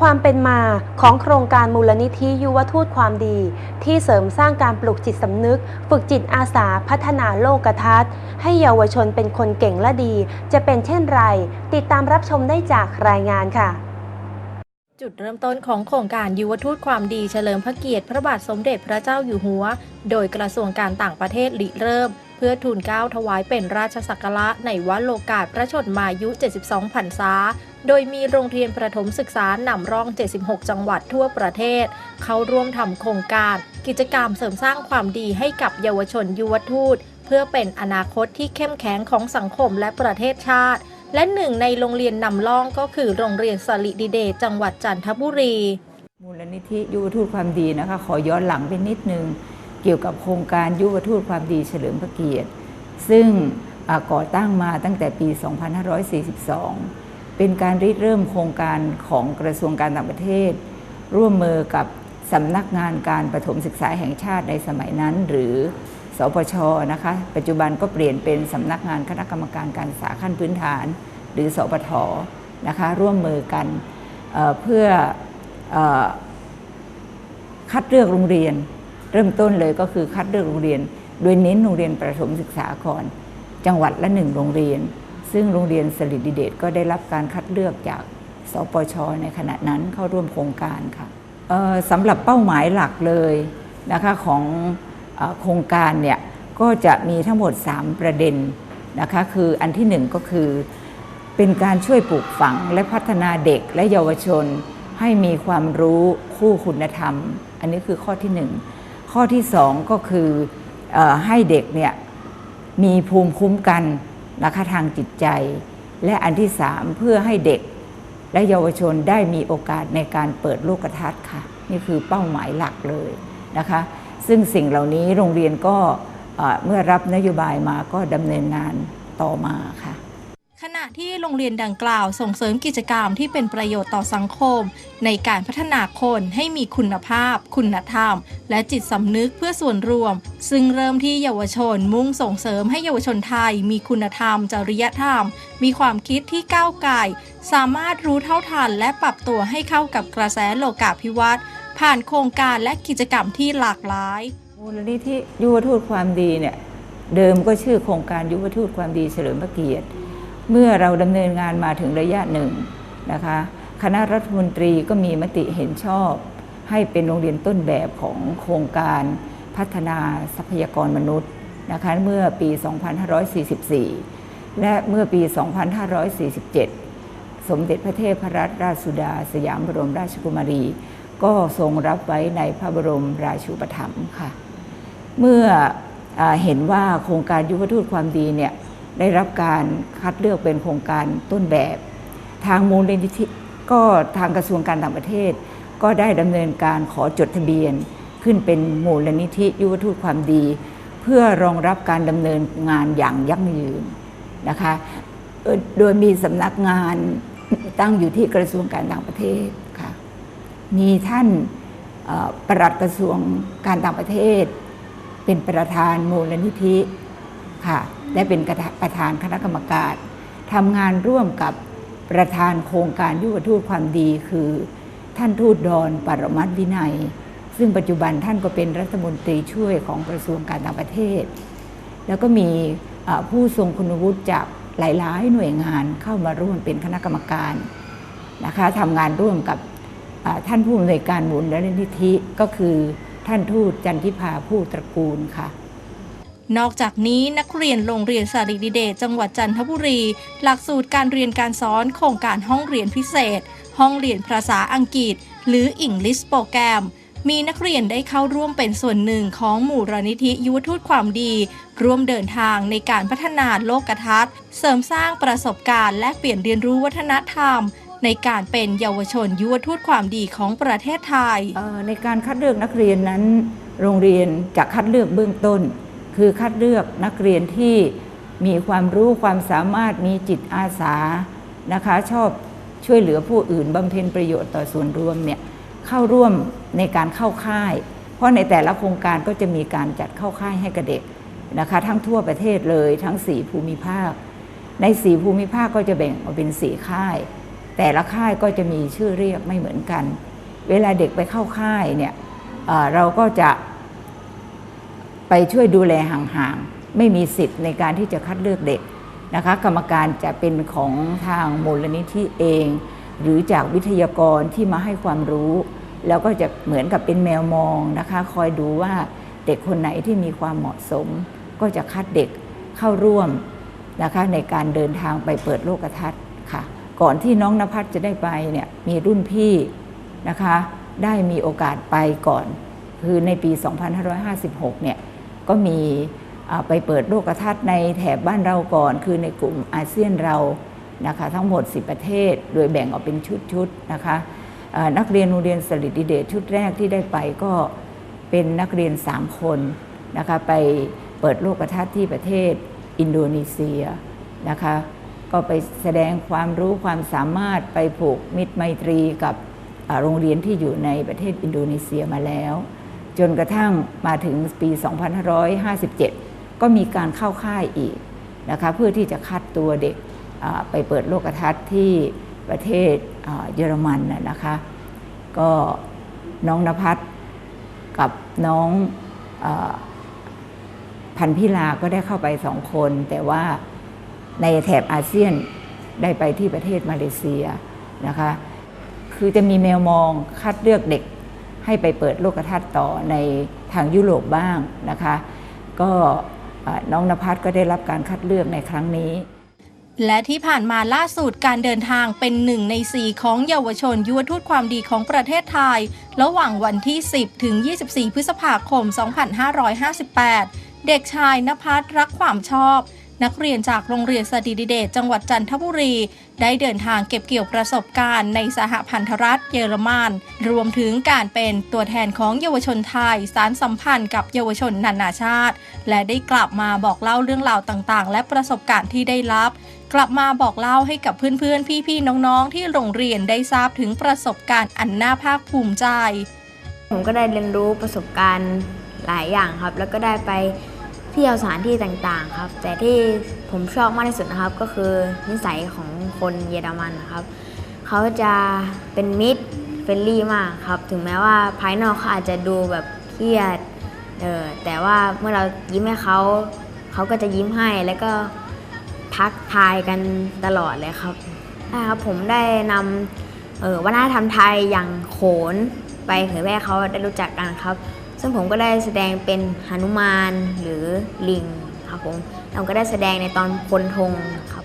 ความเป็นมาของโครงการมูลนิธิยุวทูตความดี ที่เสริมสร้างการปลุกจิตสำนึก ฝึกจิตอาสาพัฒนาโลกทัศน์ ให้เยาวชนเป็นคนเก่งและดี จะเป็นเช่นไร ติดตามรับชมได้จากรายงานค่ะจุดเริ่มต้นของโครงการยุวทูตความดีเฉลิมพระเกียรติพระบาทสมเด็จพระเจ้าอยู่หัว โดยกระทรวงการต่างประเทศริเริ่ม เพื่อทูลเกล้าถวายเป็นราชสักการะในวัดโลกาสพระชนมายุ 72พรรษา โดยมีโรงเรียนประถมศึกษานำร่อง 76 จังหวัดทั่วประเทศ เข้าร่วมทำโครงการ กิจกรรมเสริมสร้างความดีให้กับเยาวชนยุวทูต เพื่อเป็นอนาคตที่เข้มแข็งของสังคมและประเทศชาติ และหนึ่งในโรงเรียนนำร่องก็คือโรงเรียนสลิดิเดจังหวัดจันทบุรี มูลนิธิยุวทูตความดีนะคะ ขอย้อนหลังไปนิดนึงเกี่ยวกับโครงการยุวทูตความดีเฉลิมพระเกียรติ ซึ่งก่อตั้งมาตั้งแต่ปี 2542 เป็นการริเริ่มโครงการของกระทรวงการต่างประเทศ ร่วมมือกับสำนักงานการประถมศึกษาแห่งชาติในสมัยนั้น หรือสปชนะคะปัจจุบันก็เปลี่ยนเป็นสำนักงานคณะกรรมการการศึกษาขั้นพื้นฐาน หรือสปทนะคะร่วมมือกันเเพื่อเออคัดเลือกโรงเรียน เริ่มต้นเลยก็คือคัดเลือกโรงเรียน โดยเน้นโรงเรียนประถมศึกษาก่อน จังหวัดละหนึ่งโรงเรียน ซึ่งโรงเรียนสลิดดิเดตก็ได้รับการคัดเลือกจากสปชในขณะนั้นเข้าร่วมโครงการค่ะสำหรับเป้าหมายหลักเลยนะคะของอโครงการเนี่ยก็จะมีทั้งหมด 3 ประเด็นนะคะคืออันที่หนึ่งก็คือ เป็นการช่วยปลูกฝังและพัฒนาเด็กและเยาวชน ให้มีความรู้คู่คุณธรรม อันนี้คือข้อที่หนึ่งข้อที่สองก็คืออให้เด็กเนี่ยมีภูมิคุ้มกัน นะคะทางจิตใจ และอันที่สามเพื่อให้เด็ก และเยาวชนได้มีโอกาสในการเปิดโลกทัศน์ค่ะ นี่คือเป้าหมายหลักเลยนะคะ ซึ่งสิ่งเหล่านี้โรงเรียนก็เอ่อเมื่อรับนโยบายมาก็ดำเนินงานต่อมาค่ะ ขณะที่โรงเรียนดังกล่าวส่งเสริมกิจกรรมที่เป็นประโยชน์ต่อสังคม ในการพัฒนาคนให้มีคุณภาพ คุณธรรม และจิตสำนึกเพื่อส่วนรวม ซึ่งเริ่มที่เยาวชนมุ่งส่งเสริมให้เยาวชนไทย มีคุณธรรม จริยธรรม มีความคิดที่ก้าวไกลสามารถรู้เท่าทันและปรับตัวให้เข้ากับกระแสโลกาภิวัตน์ผ่านโครงการและกิจกรรมที่หลากหลายมูลนิธิยุวทูตความดีเนี่ยเดิมก็ชื่อโครงการยุวทูตความดีเฉลิมพระเกียรติ เมื่อเราดำเนินงานมาถึงระยะหนึ่งนะคะคณะรัฐมนตรีก็มีมติเห็นชอบ ให้เป็นโรงเรียนต้นแบบของโครงการพัฒนาทรัพยากรมนุษย์นะคะเมื่อปี 2544 และเมื่อปี 2547 สมเด็จพระเทพรัตนราชสุดา สยามบรมราชกุมารี ก็ทรงรับไว้ในพระบรมราชูปถัมภ์ค่ะ เมื่ออเห็นว่าโครงการยุวทูตความดีเนี่ย ได้รับการคัดเลือกเป็นโครงการต้นแบบ ทางมูลนิธิก็ทางกระทรวงการต่างประเทศ ก็ได้ดำเนินการขอจดทะเบียน ขึ้นเป็นมูลนิธิยุวทูตความดี เพื่อรองรับการดำเนินงานอย่างยั่งยืนนะคะโดยมีสำนักงานตั้งอยู่ที่กระทรวงการต่างประเทศค่ะมีท่านเอ่อปลัดกระทรวงการต่างประเทศ เป็นประธานมูลนิธิค่ะ และเป็นประธานคณะกรรมการทำงานร่วมกับประธานโครงการยุวทูตความดีคือ ท่านทูตดอนปรมัตวินัย ซึ่งปัจจุบันท่านก็เป็นรัฐมนตรีช่วยของกระทรวงการต่างประเทศ แล้วก็มีผู้ทรงคุณวุฒิจากหลายๆหน่วยงานเข้ามาร่วมเป็นคณะกรรมการนะคะทำงานร่วมกับท่านผู้อำนวยการมูลนิธิก็คือท่านทูตจันทิพาผู้ตระกูลค่ะ นอกจากนี้นักเรียนโรงเรียนสาริดิเดชจังหวัดจันทบุรี หลักสูตรการเรียนการสอนโครงการห้องเรียนพิเศษ ห้องเรียนภาษาอังกฤษ หรือ English โปรแกรมมีนักเรียนได้เข้าร่วมเป็นส่วนหนึ่งของหมู่รนิธิยุวทูตความดี ร่วมเดินทางในการพัฒนาโลกทัศน์ เสริมสร้างประสบการณ์และเปลี่ยนเรียนรู้วัฒนธรรม ในการเป็นเยาวชนยุวทูตความดีของประเทศไทย ในการคัดเลือกนักเรียนนั้น โรงเรียนจะคัดเลือกเบื้องต้น คือคัดเลือกนักเรียนที่มีความรู้ความสามารถมีจิตอาสานะคะชอบช่วยเหลือผู้อื่นบำเพ็ญประโยชน์ต่อส่วนรวมเนี่ยเข้าร่วมในการเข้าค่าย เพราะในแต่ละโครงการก็จะมีการจัดเข้าค่ายให้กับเด็กนะคะทั้งทั่วประเทศเลยทั้ง 4 ภูมิภาค ใน 4 ภูมิภาคก็จะแบ่งออกเป็น 4 ค่าย แต่ละค่ายก็จะมีชื่อเรียกไม่เหมือนกัน เวลาเด็กไปเข้าค่ายเนี่ยเราก็จะ ไปช่วยดูแลห่างๆ ไม่มีสิทธิ์ในการที่จะคัดเลือกเด็กนะคะกรรมการจะเป็นของทางมูลนิธิเอง หรือจากวิทยากรที่มาให้ความรู้ แล้วก็จะเหมือนกับเป็นแมวมองนะคะ คอยดูว่าเด็กคนไหนที่มีความเหมาะสม ก็จะคัดเด็กเข้าร่วมนะคะในการเดินทางไปเปิดโลกทัศน์ค่ะ ก่อนที่น้องนภัสจะได้ไปเนี่ยมีรุ่นพี่นะคะ ได้มีโอกาสไปก่อน คือในปี 2556 เนี่ย ก็มีไปเปิดโลกทัศน์ในแถบบ้านเราก่อน คือในกลุ่มอาเซียนเรานะคะทั้งหมด 10 ประเทศ โดยแบ่งออกเป็นชุดๆนะคะนักเรียนโรงเรียนสลิดดิเดตชุดแรกที่ได้ไปก็เป็นนักเรียน 3 คนนะคะไปเปิดโลกทัศน์ที่ประเทศอินโดนีเซียนะคะก็ไปแสดงความรู้ความสามารถไปผูกมิตรไมตรีกับโรงเรียนที่อยู่ในประเทศอินโดนีเซียมาแล้ว จนกระทั่งมาถึงปี 2557 ก็มีการเข้าค่ายอีกนะคะเพื่อที่จะคัดตัวเด็กไปเปิดโลกทัศน์ที่ประเทศเยอรมันนะคะก็น้องนภัสกับน้องอพันพิลาก็ได้เข้าไปสองคน แต่ว่าในแถบอาเซียนได้ไปที่ประเทศมาเลเซียนะคะคือจะมีแมวมองคัดเลือกเด็ก ให้ไปเปิดโลกทัศน์ต่อในทางยุโรปบ้างนะคะ ก็น้องนภัสก็ได้รับการคัดเลือกในครั้งนี้ และที่ผ่านมาล่าสุดการเดินทางเป็นหนึ่งในสี่ของเยาวชนยุวทูตความดีของประเทศไทย ระหว่างวันที่ 10 ถึง 24 พฤษภาคม 2558 เด็กชายนภัสรักความชอบ นักเรียนจากโรงเรียนสดิดิเดตจังหวัดจันทบุรี ได้เดินทางเก็บเกี่ยวประสบการณ์ในสหพันธรัฐเยอรมัน รวมถึงการเป็นตัวแทนของเยาวชนไทย สารสัมพันธ์กับเยาวชนนานาชาติ และได้กลับมาบอกเล่าเรื่องราวต่างๆ และประสบการณ์ที่ได้รับกลับมาบอกเล่าให้กับเพื่อนๆ พี่ๆ น้องๆ ที่โรงเรียนได้ทราบถึงประสบการณ์อันน่าภาคภูมิใจ ผมก็ได้เรียนรู้ประสบการณ์หลายอย่างครับ แล้วก็ได้ไป เที่ยวสถานที่ต่างๆครับ แต่ที่ผมชอบมากที่สุดนะครับ ก็คือนิสัยของคนเยอรมันนะครับ เขาจะเป็นมิตรเฟรนลี่มากครับ ถึงแม้ว่าภายนอกเขาอาจจะดูแบบเครียดเออแต่ว่าเมื่อเรายิ้มให้เขาเขาก็จะยิ้มให้แล้วก็ทักทายกันตลอดเลยครับใช่ครับผมได้นำเออวัฒนธรรมไทยอย่างโขนไปเผยแพร่เขาได้รู้จักกันครับ ซึ่งผมก็ได้แสดงเป็นหนุมานหรือลิงครับผมแล้วก็ได้แสดงในตอนพลธงครับ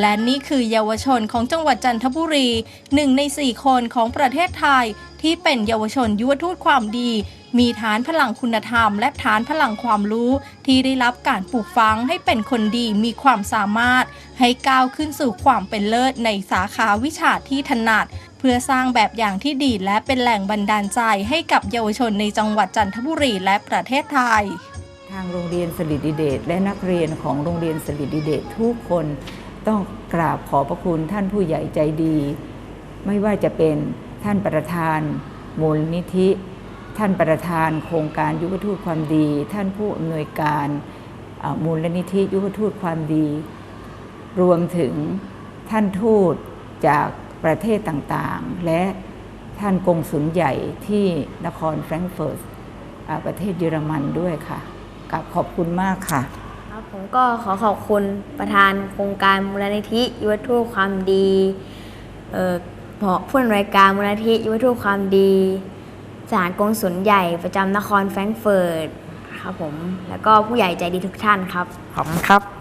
และนี่คือเยาวชนของจังหวัดจันทบุรีหนึ่งในสี่คนของประเทศไทย ที่เป็นเยาวชนยุวทูตความดี มีฐานพลังคุณธรรม และฐานพลังความรู้ ที่ได้รับการปลูกฝังให้เป็นคนดีมีความสามารถ ให้ก้าวขึ้นสู่ความเป็นเลิศในสาขาวิชาที่ถนัด เพื่อสร้างแบบอย่างที่ดีและเป็นแหล่งบันดาลใจให้กับเยาวชนในจังหวัดจันทบุรีและประเทศไทย ทางโรงเรียนสลิดดิเดตและนักเรียนของโรงเรียนสลิดดิเดตทุกคนต้องกราบขอพระคุณท่านผู้ใหญ่ใจดี ไม่ว่าจะเป็นท่านประธานมูลนิธิ ท่านประธานโครงการยุวทูตความดี ท่านผู้อำนวยการมูลนิธิยุวทูตความดี รวมถึงท่านทูตจากประเทศต่างๆ และท่านกงสุลใหญ่ที่นครแฟรงก์เฟิร์ตอ่าประเทศเยอรมันด้วยค่ะกับขอบคุณมากค่ะครับผมก็ขอขอบคุณประธานโครงการมูลนิธิยุวทูตความดีเอ่อผอผู้อำนวยการมูลนิธิยุวทูตความดีสถานกงสุลใหญ่ประจำนครแฟรงก์เฟิร์ตครับผม แล้วก็ผู้ใหญ่ใจดีทุกท่านครับ ขอบคุณครับ